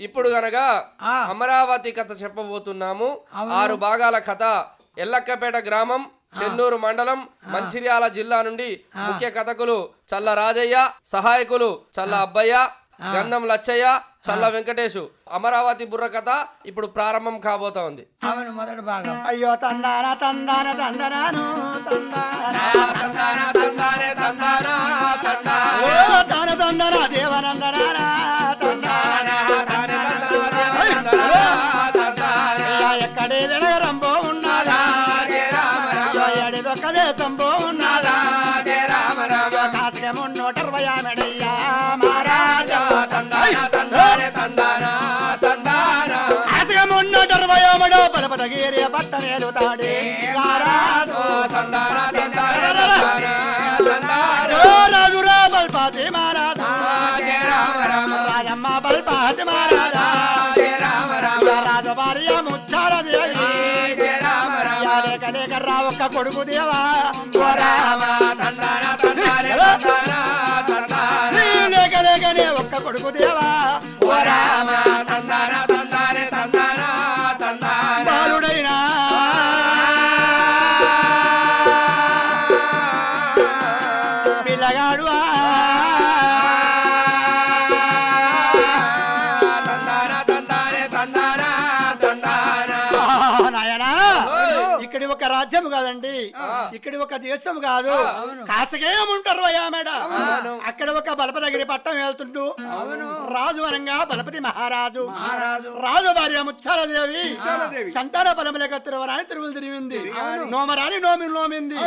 ఇప్పుడు గనక అమరావతి కథ చెప్పబోతున్నాము. ఆరు భాగాల కథ. ఎల్లక్కపేట గ్రామం చెన్నూరు మండలం మంచిర్యాల జిల్లా నుండి ముఖ్య కథకులు చల్ల రాజయ్య సహాయకులు చల్ల అబ్బయ్య గంధం లచ్చయ్య చల్ల వెంకటేశు. అమరావతి బుర్ర కథ ఇప్పుడు ప్రారంభం కాబోతా ఉంది అవును మొదటి భాగం. అయ్యో తందాన తందాన తందనాను తందాన. ఓ తన తందన దేవనందనాన. ఆమెడో పలపదగిరి పట్టనేలు తాడే మహారాజు ఓ రాజురా బల్పాతి మహారాజా రాజమ్మ బల్పాతి మహారాజా రాజు భార్య ముచ్చార దేవి. యా లేక లేక రా ఒక్క కొడుకు దేవా. లేక లేకనే ఒక్క కొడుకు దేవా. రామ బాలుడైనా పిల్లగాడు ఇక్కడి ఒక దేశం కాదు. కాసకేముంటారు అయ్యా మేడం. అక్కడ ఒక బలపదగిరి పట్టం వెళ్తుంటూ రాజు వనంగా బలపతి మహారాజు. రాజు భార్య ముచ్చాలదేవి. సంతాన బలములేక తిరువరాని తిరువులు తిరిగింది. నోమరాని నోమి నోమింది.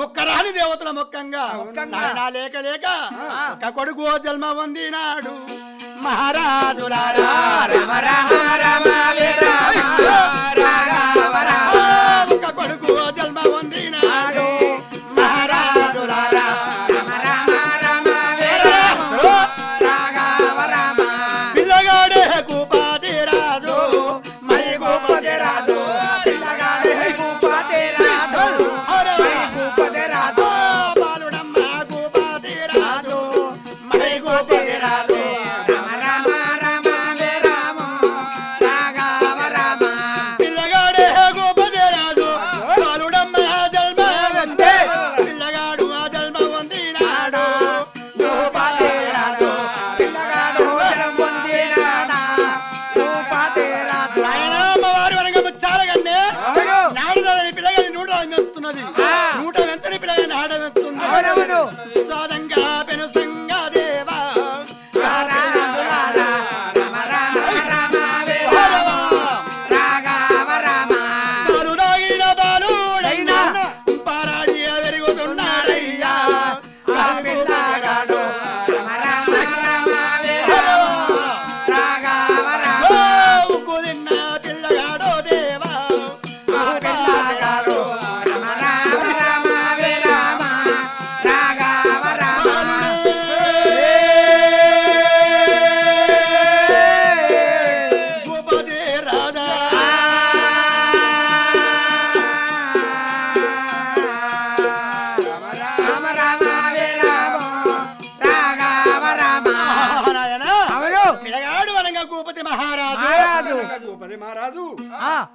ముక్కరాని దేవతల నాయనా లేక లేక ఒక కొడుకు జన్మ పొందినాడు. మహారాజులారా ఒక కొడుకు జన్మ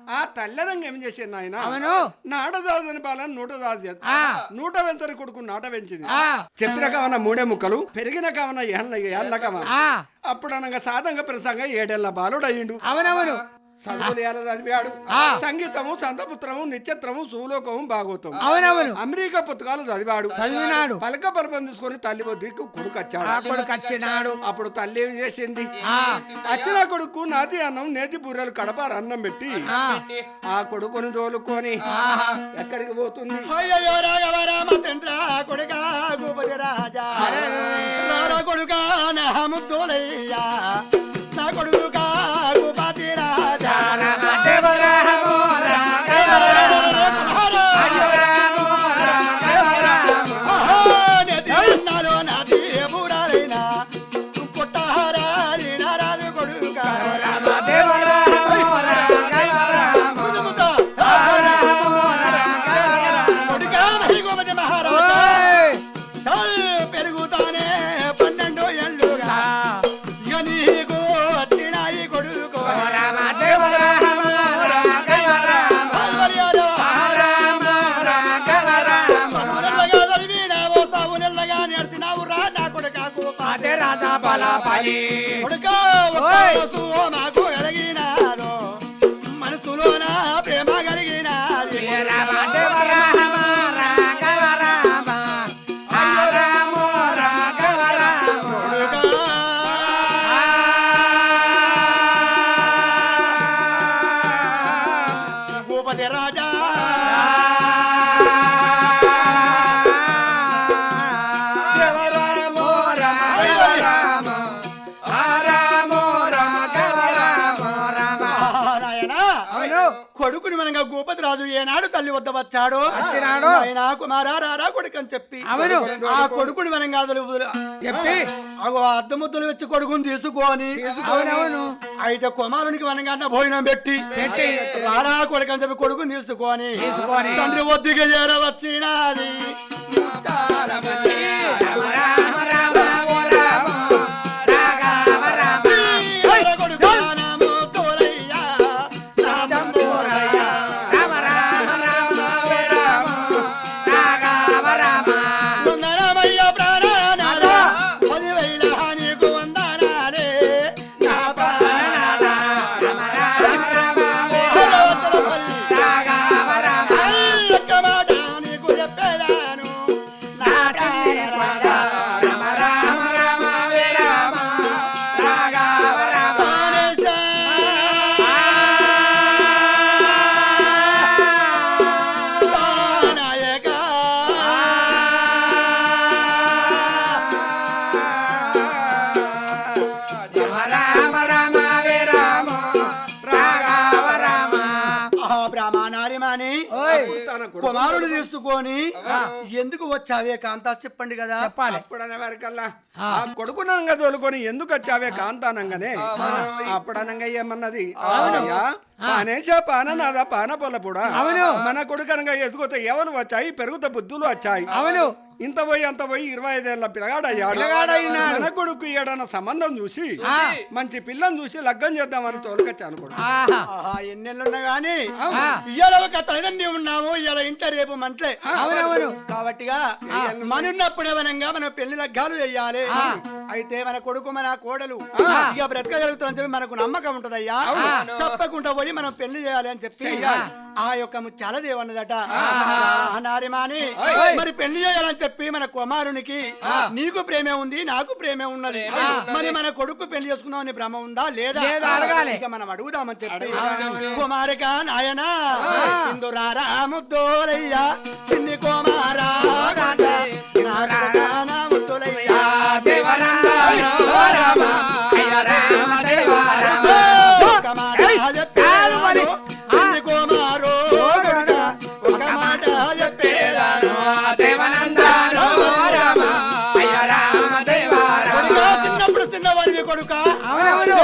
ఆ, తల్లరంగా ఏం చేశాను నాయన? అవును. నాటదాదని పాలన నూట దాది. నూట వెంతని కొడుకు నాట పెంచింది చెప్పిన కావన మూడే ముక్కలు పెరిగిన కావన ఏళ్ళ ఏళ్ళ కావన. అప్పుడు అనగా సాధంగా ప్రసంగా ఏడేళ్ళ బాలుడు అయ్యిండు అవునవును. చదివాడు ఆ. సంగీతము సంతపుత్రము నిత్యత్రము సులోకము భాగవతం అవునవును. అమెరికా పుస్తకాలు చదివాడు. చదివినాడు. పలక పరపం తీసుకొని తల్లి వద్దకు కొడుకు ఆ వచ్చాడు కొడుకు వచ్చినాడు అప్పుడు తల్లి ఏం చేసింది? ఆ, వచ్చిన కొడుకు నాది అన్నం నేతి బూరెలు కడపార అన్నం పెట్టి ఆ, కొడుకుని తోలుకొని ఎక్కడికి పోతుంది? కొడుకా కొడుకా నా ముద్దులయ్యా కొడుకుని మనగా భూపతి రాజు ఏనాడు తల్లి వద్ద వచ్చాడు. ఆయన కుమారా రారా కొడుకు అని చెప్పి అవును. ఆ కొడుకుని మనం కాదు చెప్పి అగో అద్ద ముద్దలు వచ్చి కొడుకుని తీసుకొని అయితే కుమారునికి మనకన్నా భోజనం పెట్టి పెట్టి. రారా కొడుకు అని చెప్పి కొడుకుని తీసుకొని తీసుకొని. తండ్రి వద్దుకి చేరవచ్చినది కుమారుడు తీసుకొని ఎందుకు వచ్చావే కాంతా చెప్పండి కదా. చెప్పాలి. అప్పుడనే వరకల్లా ఆ కొడుకునంగా తోలుకొని ఎందుకు వచ్చావే కాంతానంగానే? అప్పుడనంగా ఏమన్నది? అయ్యా పానేశ పాననాథ పాన పొలపుడా అవును. మన కొడుకనగా ఎదుగుతా ఎవరు వచ్చాయి? పెరుగుత బుద్ధులు వచ్చాయి. అవును. ఇంత పోయి అంత పోయి ఇరవై ఐదేళ్ళ పిల్లగాడయ్యాడు కొడుకు ఏడన్న సంబంధం చూసి. మంచి పిల్లని చూసి లగ్గం చేద్దామని తోలుకొచ్చాను ఆహా, ఎన్నెళ్ళున్నా గాని. ఇవాళ ఒక తల్లిదండ్రి ఉన్నాము ఇవాళ ఇంట రేపు మంటలే అవునవును. కాబట్టిగా మనున్నప్పుడే వనంగా మనం పెళ్ళి లగ్గాలు వేయాలి అయితే మన కొడుకు మన కోడలు ఇక బ్రతకగలుగుతామని చెప్పి మనకు నమ్మకం ఉంటదయ్యా. తప్పకుండా పోయి మనం పెళ్ళి చేయాలి అని చెప్పి ఆ యొక్క ముచ్చాల దేవన్నదట నారిమాని మరి పెళ్ళి చేయాలని చెప్పి మన కుమారునికి నీకు ప్రేమే ఉంది నాకు ప్రేమే ఉన్నది. మరి మన కొడుకు పెళ్ళి చేసుకుందామని భ్రమ ఉందా లేదా. ఇక మనం అడుగుదామని చెప్పి. కుమారిక నాయన ఇందురారా ముద్దోలయ్యా చిన్ని కుమారా ముద్దులయ్యా.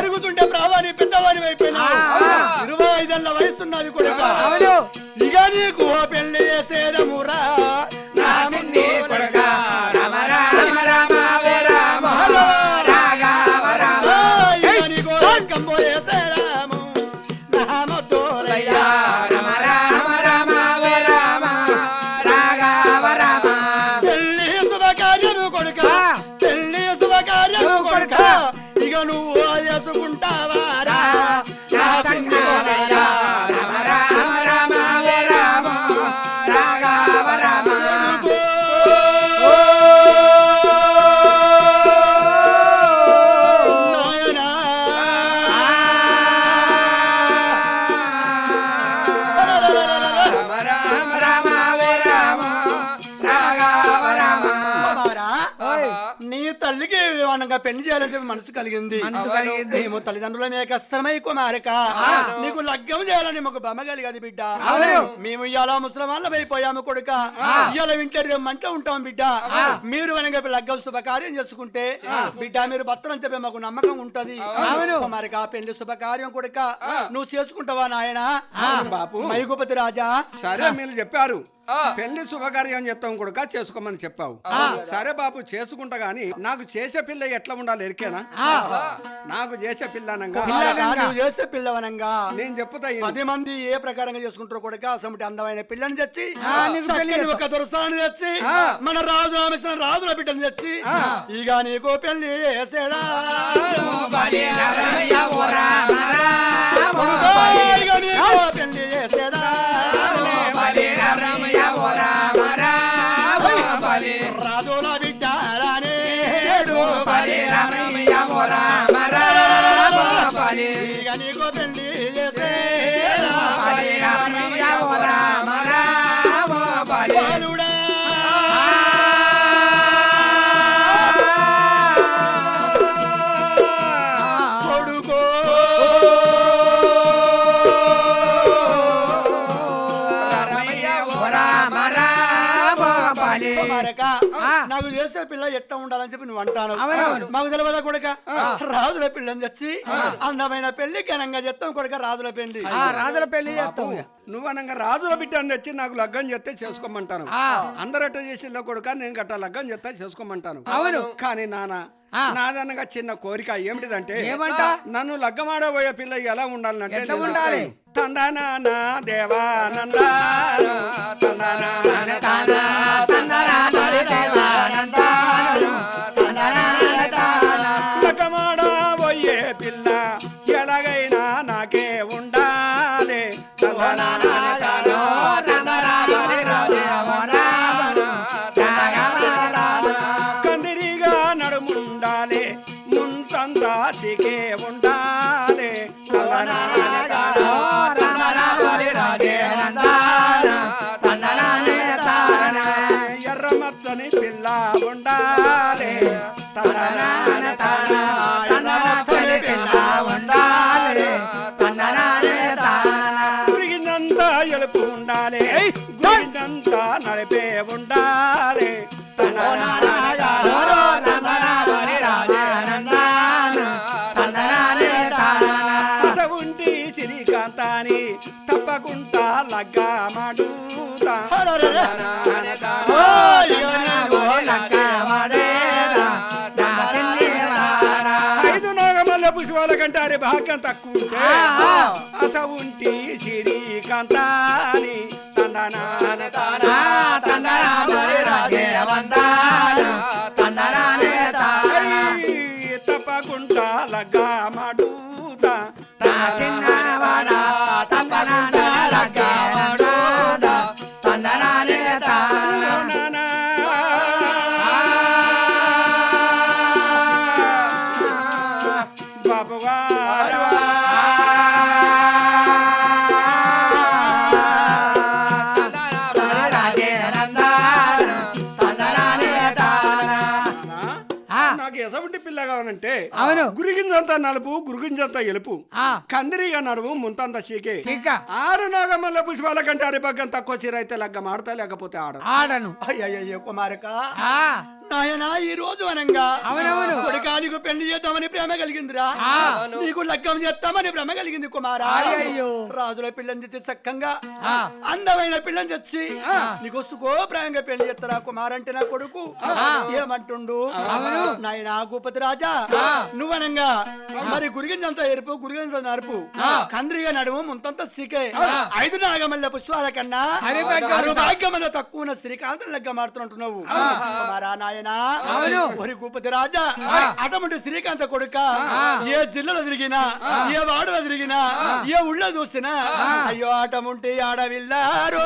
పెరుగుతుంటే ప్రావాని పెద్దవాడి అయిపోయినావు. ఇరవై ఐదేళ్ళ వయసున్నది అవును ఇక నీకు పెళ్ళి చేసేదమురా. చెప్పి మనసు కలిగింది. మేము తల్లిదండ్రుల మీద కష్టమై కుమారక నీకు లగ్గం చేయాలని మాకు బొమ్మ కలిగదు బిడ్డ. మేము ఇలా ముసలమాన్లం అయిపోయాము కొడుక. ఇలా వింటే మంట ఉంటాం బిడ్డ. మీరు వెనక లగ్గం శుభకార్యం చేసుకుంటే బిడ్డ మీరు భర్తలు చెప్పి మాకు నమ్మకం ఉంటది. కుమారక పెళ్ళి శుభకార్యం కొడుక. నువ్వు చేసుకుంటావా నాయన? బాపు. మైగుపతి రాజా. సరే మీరు చెప్పారు. పెళ్ళి శుభకార్యం చేస్తాం కొడుక చేసుకోమని చెప్పావు. సరే బాబు చేసుకుంటా గాని నాకు చేసే పిల్ల ఎట్లా ఉండాలి ఎరికేనా? నాకు చేసే పిల్లనంగా. నువ్వు చేస్తే పిల్లవనంగా? నేను ఈయన. పది మంది ఏ ప్రకారంగా చేసుకుంటారో కూడా అసలు అందమైన పిల్లని తెచ్చి ఒక దొరసాన్ని తెచ్చి మన రాజు రామేశ్వరం రాజుల బిడ్డను తెచ్చి ఇక నీకు పెళ్ళి చేసేడా? కొడుకా, పెళ్ళి చేసేడా? నాకు చేసే పిల్ల ఎట్లా ఉండాలని చెప్పి నువ్వు అంటాను మాకు తెలియదా కొడుక? రాజుల పిల్లని తెచ్చి అందమైన పెళ్ళి ఘనంగా చెప్తాం కొడుక రాజుల పెళ్ళి. రాజుల పెళ్ళి చేస్తాం నువ్వు అనగా రాజుల బిడ్డను తెచ్చి నాకు లగ్గం చేస్తే చేసుకోమంటాను. అందరట చేసిన కొడుక? నేను గట్ట లగ్గం చేస్తే చేసుకోమంటాను. అవును. కానీ నాన్న నాదనగా చిన్న కోరిక ఏమిటిదంటే ఏమంట? నన్ను లగ్గమాడబోయే పిల్ల ఎలా ఉండాలంటే ఎట్లా నేను ఉండాలి? తందానా దేవానంద లగ్గమాడబోయే శ్రీకాంతాని తప్పకుండా లగ్గమాడుతా ఐదు నాగమల్ల పుష్పాల కంటే అరే భాగ్యం తక్కువ ఉంటే అస ఉంటి శ్రీకాంతాని తందనాన ఐ, తప్పకుండా లగ్గమాడుతా ఎసవంటి పిల్ల కావాలంటే అవును. గురిగింజంతా నలుపు గురిగింజంతా ఎలుపు. కందిరిగా నడుము ముంతంత చీకే. ఆరు నాగమల్ల పుష్పాల కంటే అరిభగ్గం తక్కువ చీర అయితే లగ్గం ఆడతా లేకపోతే ఆడ ఆడను అయ్యయ్యో కుమారక నాయనా ఈ రోజు అనంగా అవునవును. కొడుకా నీకు పెళ్ళి చేద్దామని ప్రేమ కలిగిందిరా. నీకు లగ్గం చేస్తామని భ్రమ కలిగింది కుమారా. రాజుల పిల్లని తెచ్చి చక్కంగా. అందమైన పిల్లని తెచ్చి నీకు సుఖోప్రాయంగా పెళ్ళి చేస్తారా కుమారంటే నా కొడుకు? ఏమంటుండు? నాయనా భూపతి రాజా నువ్వనంగా మరి గురిగింజంతా ఎరుపు గురిగింజంత నరుపు కంద్రిగా నడుము ముంతంత సీకే ఐదు నాగమల్ల పుష్పాల కన్నా భాగ్యమన్న తక్కువ శ్రీకాంతం లెక్క మాడుతున్నట్టున్నావు కుమారా నాయనా ఒరి భూపతి రాజా అటువంటి శ్రీకాంత కొడుక ఏ జిల్లాలో తిరిగినా ఏ వాడలో తిరిగినా ఏ ఊళ్ళో చూసినా అయ్యో ఆటముంటే ఆడవిల్లారు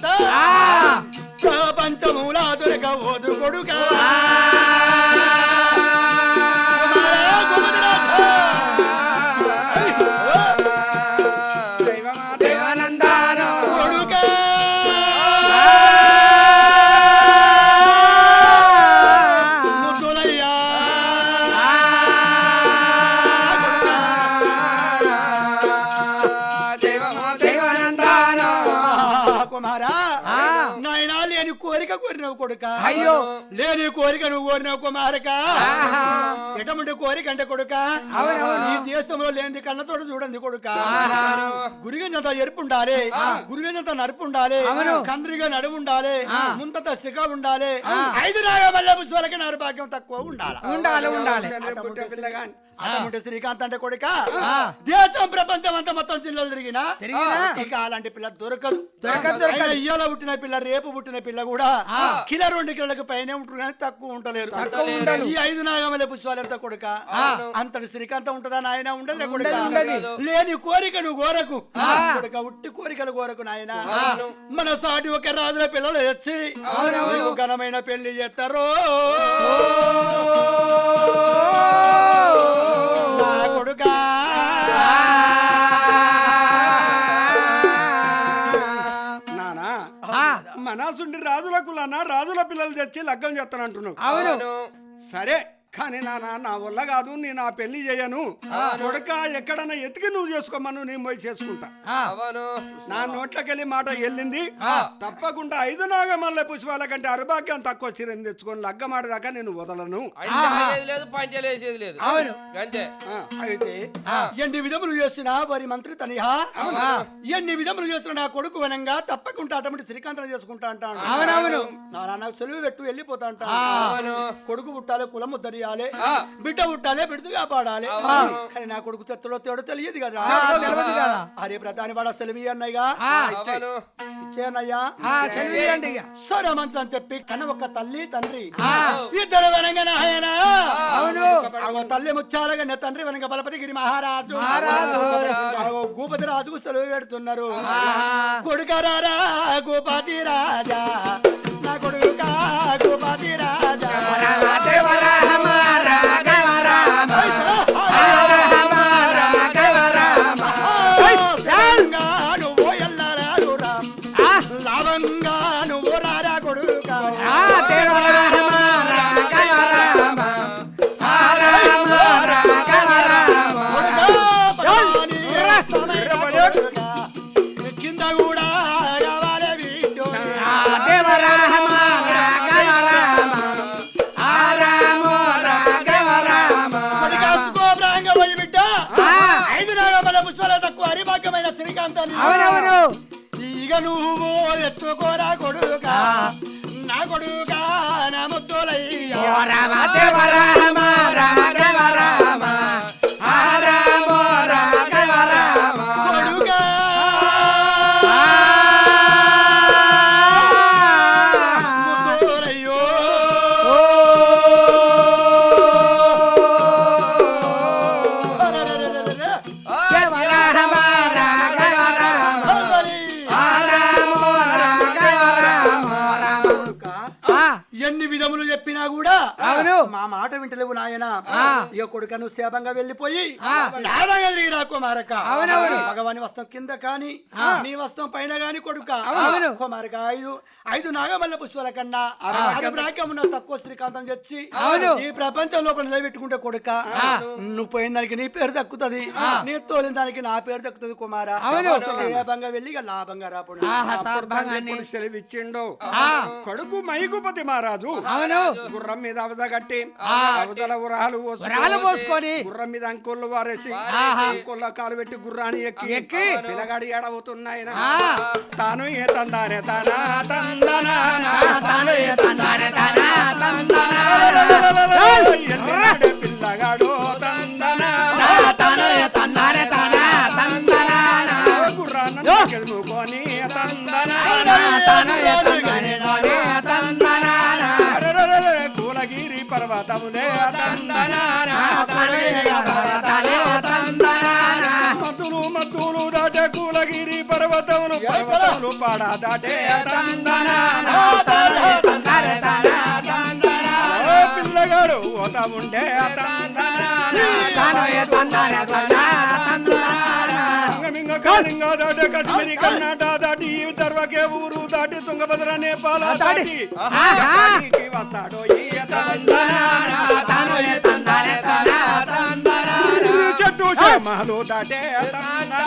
శ్రీకాంత ప్రపంచములా దొరకవోదు కొడుక. కోరిక నువ్వు కోరినవు కుమారక. ఎటువంటి కోరిక అంటే కొడుక. ఈ దేశంలో లేని కళ్ళతోటి చూడండి కొడుక. గురిగంజంత ఎరుపు ఉండాలి గురిగంజంత నరుపు ఉండాలి కండ్రిగా నడుము ఉండాలి ముంతత సిగ ఉండాలి. ఐదు నాగమల్ల పుష్పాలకి నారు భాగ్యం తక్కువ ఉండాలి. ఉండాలి ఉండాలి. అటువంటి శ్రీకాంత్ అంటే కొడుక. దేశం ప్రపంచం అంతా మొత్తం జిల్లాలు తిరిగినా తిరిగినా? ఇక అలాంటి పిల్ల దొరకదు. దొరకదు, ఇయ్యాల పుట్టిన పిల్ల రేపు పుట్టిన పిల్ల కూడా కిలో రెండు కిలోలకు పైన ఉంటుంది కానీ తక్కువ ఉండలేరు. ఈ ఐదు నాగమల ఎంత కొడుక? అంతటి శ్రీకాంతం ఉంటదా నాయన? ఉండదు. లేని కోరిక. నువ్వు కోరకు కొడుక ఉట్టి కోరికలు కోరకు నాయన. మన సాటి ఒక రాజుల పిల్లలు వచ్చి ఘనమైన పెళ్ళి చేస్తారు. మనసుండి రాజుల కులాన? రాజుల పిల్లలు తెచ్చి లగ్గం చేస్తానంటున్నావు. అవును. సరే కానీ నాన్న నా వల్ల కాదు నేను ఆ పెళ్ళి చేయను. కొడుక ఎక్కడన్నా ఎతికి నువ్వు చేసుకోమను నేను పోయి చేసుకుంటా. అవను. నా నోట్లకెళ్ళి మాట వెళ్ళింది. తప్పకుండా ఐదు నాగమల్ల పుష్పాల కంటే అరుభాగ్యం తక్కువ చీరని తెచ్చుకొని లగ్గమాట దాకా నేను వదలను. అయితే ఎన్ని విధములు చేస్తున్నా వారి మంత్రి తనిహా. ఎన్ని విధములు చేస్తున్నా నా కొడుకు వనంగా తప్పకుండా అటువంటి శ్రీకాంతం చేసుకుంటా అంటాను. నా నాన్న సెలవు పెట్టు వెళ్ళిపోతా అంటాను కొడుకు పుట్టాలి కులం ఉద్ధరియాలి బిడ్డ పుట్టాలి బిడ్డగా పాడాలి కానీ నా కొడుకు తెత్తలో తేడో తెలియదు కదా. తెలియదు కదా. అరే ప్రధాని వాడ సెలవి అన్నయ్యగా? ఇచ్చేనయ్యా. సరే మంచి అని చెప్పి కన్న ఒక తల్లి తండ్రి. ఇద్దరు వనంగా నాయన అవును. తల్లి ముచ్చాలగా నే తండ్రి వెనక బలపతిగిరి మహారాజు. భూపతి రాజుకు సెలవు పెడుతున్నారు. కొడుకరారా భూపతి రాజా. ఇక నువ్వు ఎత్తుకోరా కొడుక? నా కొడుక నా ముద్దులయ్యా. ఓ రామ దేవ రామ రామ ఆ, Ah, ఇక కొడుక నువ్వు సేపంగా వెళ్ళిపోయి లాభంగా తిరిగి రా కుమారక అవునవును. భగవాని వస్త్రం కింద కాని నీ వస్త్రం పైన గాని కొడుక. అవును. కుమారక ఐదు ఐదు నాగమల్ల పుష్పాల కన్నా ఉన్న తక్కువ శ్రీకాంతం తెచ్చి అవును. ఈ ప్రపంచం లోపల నిలబెట్టుకుంటే కొడుక నువ్వు పోయిన దానికి నీ పేరు దక్కుతుంది. నీ తోలిన దానికి నా పేరు దక్కుతుంది కుమార. అవును. సేపంగా వెళ్ళి ఇక లాభంగా రాపడు సెలవిచ్చిండో. ఆ. కొడుకు మైగుపతి మహారాజు. అవును. గుర్రం మీద అవద కట్టి అవతల ఉరాలు పోసుకొని, వరాలు పోసుకొని గుర్రం మీద అంకుళ్ళు వారేసి. అంకుళ్ళ కాలు పెట్టి గుర్రాన్ని ఎక్కి ఎక్కి. పిల్లగాడి ఏడవుతున్నాయన ఆ. తాను ఏ తందానే తానా తందనా తాను ఏ తందానే తానా తందనా. ఎల్లినాడే పిల్లగాడు తందనా తాను ఏ తందానే తానా తందనా. గుర్రాన్ని తందనా తాను ఏ కూలగిరి పర్వతములే మద్దులు మద్దులు దాటే కూలగిరి పర్వతములు పర్వతములు పాడా దాటే పిల్లగాడు పోతా ఉండే కాలింగ దాటే కశ్మీరి కర్ణాట దాటి తర్వాకే ఊరు దాటి తుంగభద్ర నేపాల దాటి. వస్తాడో చెట్టు చేమలు దాటే ఎవరమ్మా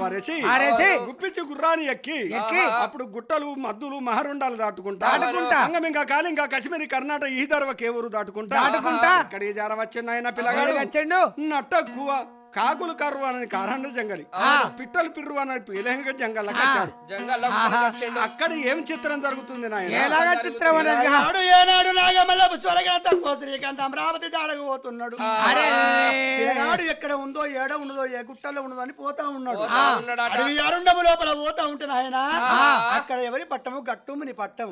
వారేసి వారేసి గుప్పించి గుర్రాన్ని ఎక్కి ఎక్కి అప్పుడు గుట్టలు మద్దులు మహరుండాలు దాటుకుంటా. దాటుకుంటా. అంగమింగా కాలింగా కశ్మీరి కర్ణాటక ఈ ధరవ కేవూరు దాటుకుంటా. దాటుకుంటా. ఇక్కడికి జారవచ్చిన ఆయన పిల్లగాడు. వచ్చండు. నట్టక్కువ. కాకులు కరువు అని కారణ జంగలి. పిట్టలు పిర్రు అని పిలహంగ జంగల్ అక్కడ ఏం చిత్రం జరుగుతుంది ఏనాడు శ్రీకాంత్ అమరావతి దాడకు పోతున్నాడు. ఏనాడు ఎక్కడ ఉందో ఏడ ఉన్నదో ఏ గుట్టలో ఉన్నదో అని పోతా ఉన్నాడు. అడవి అరుండము లోపల పోతా ఉంటే ఆయన అక్కడ ఎవరి పట్టము? గట్టుముని పట్టం.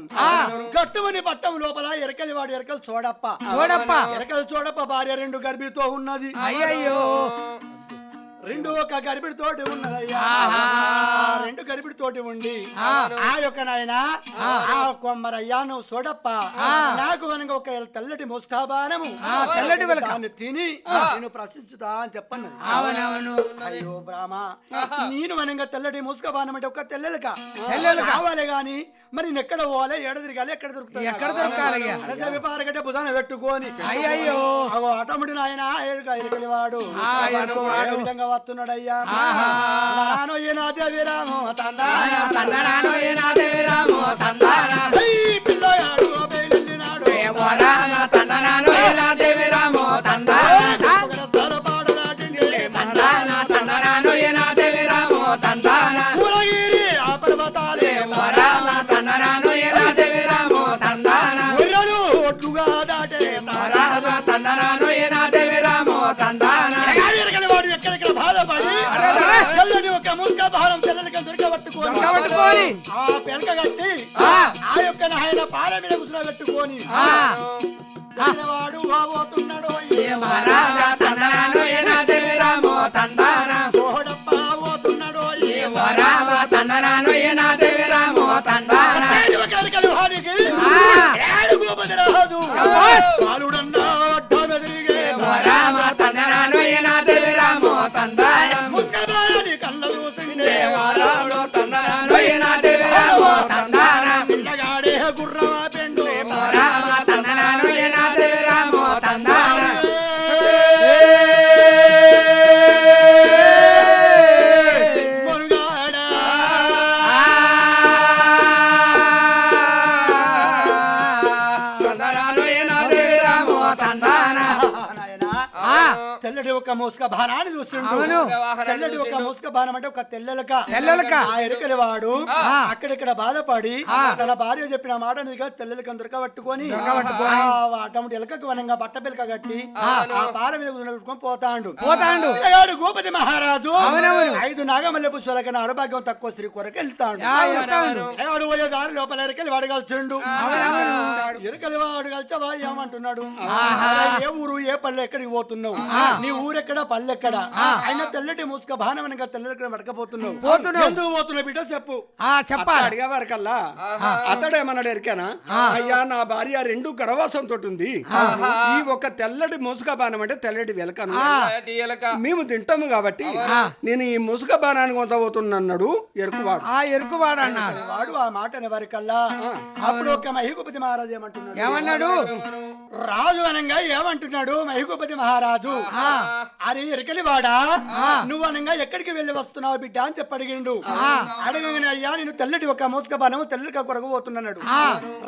గట్టుముని పట్టం లోపల ఎరకలి వాడు ఎరకలు చూడప్ప. చూడప్ప. ఎరకలు చూడప్ప భార్య రెండు గర్భితో ఉన్నది. అయ్యయ్యో. Thank you. రెండు ఒక గరిబిడి తోటి ఉన్నదయ్యా రెండు గరిబిడి తోటి ఉండి ఆ యొక్క నాయన ఆ కొమ్మరయ్యా నువ్వు చూడప్ప నాకు మనకు ఒక తెల్లటి ముస్కాబానము తెల్లటి. దాన్ని తిని నేను ప్రశ్నించుతా అని అవునవును అయ్యో బ్రాహ్మ నేను మనంగా తెల్లటి ముసుకబానం అంటే ఒక తెల్లెలక. కావాలి గాని మరి నేను ఎక్కడ పోవాలి ఏడ తిరగాలి ఎక్కడ దొరుకుతుంది ఎక్కడ దొరకాలి? అరసవి పారగడ్డ భుజాన పెట్టుకొని అయ్యయ్యో అగో అటముడి నాయన ఏడుక ఎరుకలివాడు ఆ, ఎరుకవాడు. ఏ విధంగా వస్తున్నాడయ్యా. రాము తందాన ఐ దొరకబట్టుకొని. ఆ పెనక కట్టి ఆ. యొక్క నాయన పాల మీద కూర్చుని పెట్టుకొని వాడు పోతున్నాడు ఏమో బాణాన్ని చూస్తుండు. తెల్లటి ఒక ముసుక బాణం అంటే ఒక తెల్లెలక. తెల్లెలక. ఆ ఎరుకలి వాడు అక్కడిక్కడ బాధపడి తన భార్య చెప్పిన మాట మీద తెల్లెలక దొరకబట్టుకొని అటువంటి ఎలకకు వనంగా బట్ట పిలక కట్టి ఆ. పాల మీద కూర్చొని పోతాండు. పోతాండు. పిల్లగాడు గోపతి మహారాజు. ఐదు నాగమల్లె పుష్పాల కన్నా ఆరోగ్యం తక్కువ స్త్రీ కొరకు వెళ్తాండు. పిల్లగాడు పోయే దారి లోపల ఎరకలి వాడు కలిసిండు ఎరకలి వాడు కలిసా ఏమంటున్నాడు ఏ ఊరు ఏ పల్లె ఎక్కడికి పోతున్నావు? నీ ఊరెక్కడ పల్లె ఎక్కడ అయినా తెల్లటి ముసుక బాణం వెనక తెల్లటి పడకపోతున్నావు. పోతున్నావు. ఎందుకు పోతున్నావు బిడ్డ చెప్పు. ఆ, చెప్పాలి. అడిగేవారు కల్లా అతడేమన్నాడు ఎరికానా? అయ్యా నా భార్య రెండు గర్వాసం తోటి ఉంది ఈ ఒక తెల్లటి ముసుక బాణం అంటే తెల్లటి ఎలక. మేము తింటాము కాబట్టి నేను ఈ ముసుక బాణాన్ని కొంత పోతున్నాడు ఎరుకువాడు. ఆ ఎరుకువాడు అన్నాడు. వాడు ఆ మాట కల్లా అప్పుడు ఒక మహిగుపతి మహారాజు ఏమంటున్నాడు? ఏమన్నాడు? రాజు అనంగా ఏమంటున్నాడు మహిగుపతి మహారాజు? అరే ఎరకలి వాడా నువ్వు అనంగా ఎక్కడికి వెళ్ళి వస్తున్నావు బిడ్డ అని చెప్పి అడిగిండు. అడగగానే అయ్యా నేను తెల్లటి ఒక మోసుక బాణము తెల్లక కొరకు పోతున్నాడు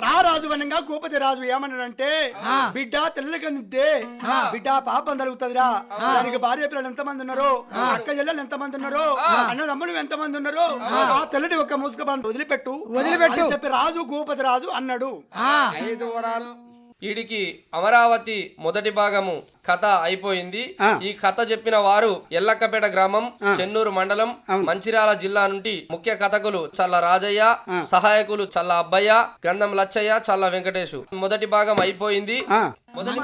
రా రాజు అనంగా గోపతి రాజు ఏమన్నాడంటే బిడ్డ తెల్లక నిద్దే బిడ్డ పాపం జరుగుతుందిరా. దానికి భార్య పిల్లలు ఎంత మంది ఉన్నారు అక్క చెల్లెలు ఎంత మంది ఉన్నారు అన్నదమ్ములు ఎంత మంది ఉన్నారు ఆ. తెల్లటి ఒక మోసుక బాణం వదిలిపెట్టు. వదిలిపెట్టు. అని చెప్పి రాజు గోపతి రాజు అన్నాడు. ఐదు వరాలు. వీడికి అమరావతి మొదటి భాగము కథ అయిపోయింది. ఈ కథ చెప్పిన వారు ఎల్లక్కపేట గ్రామం చెన్నూరు మండలం మంచిర్యాల జిల్లా నుండి ముఖ్య కథకులు చల్ల రాజయ్య సహాయకులు చల్ల అబ్బయ్య గంధం లచ్చయ్య చల్ల వెంకటేశు. మొదటి భాగం అయిపోయింది. మొదటి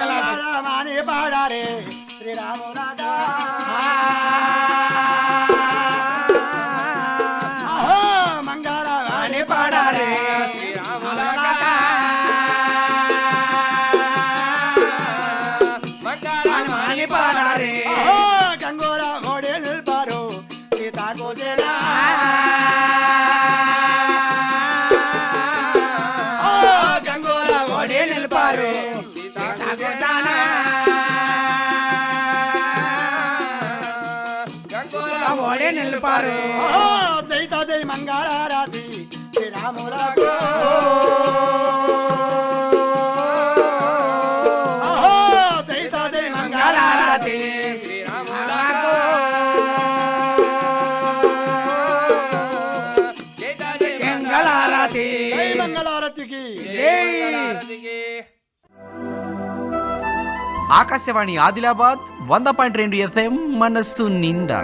ఓడి నిలిపారు జైత జై మంగళారాతి శ్రీరాములకు. ఆహో, జైత జై మంగళ గలారతి గంగలారతి జై మంగళారతికి. ఆకాశవాణి ఆదిలాబాద్ వంద పాయింట్ రెండు ఎఫ్ఎం మనస్సు నిండా.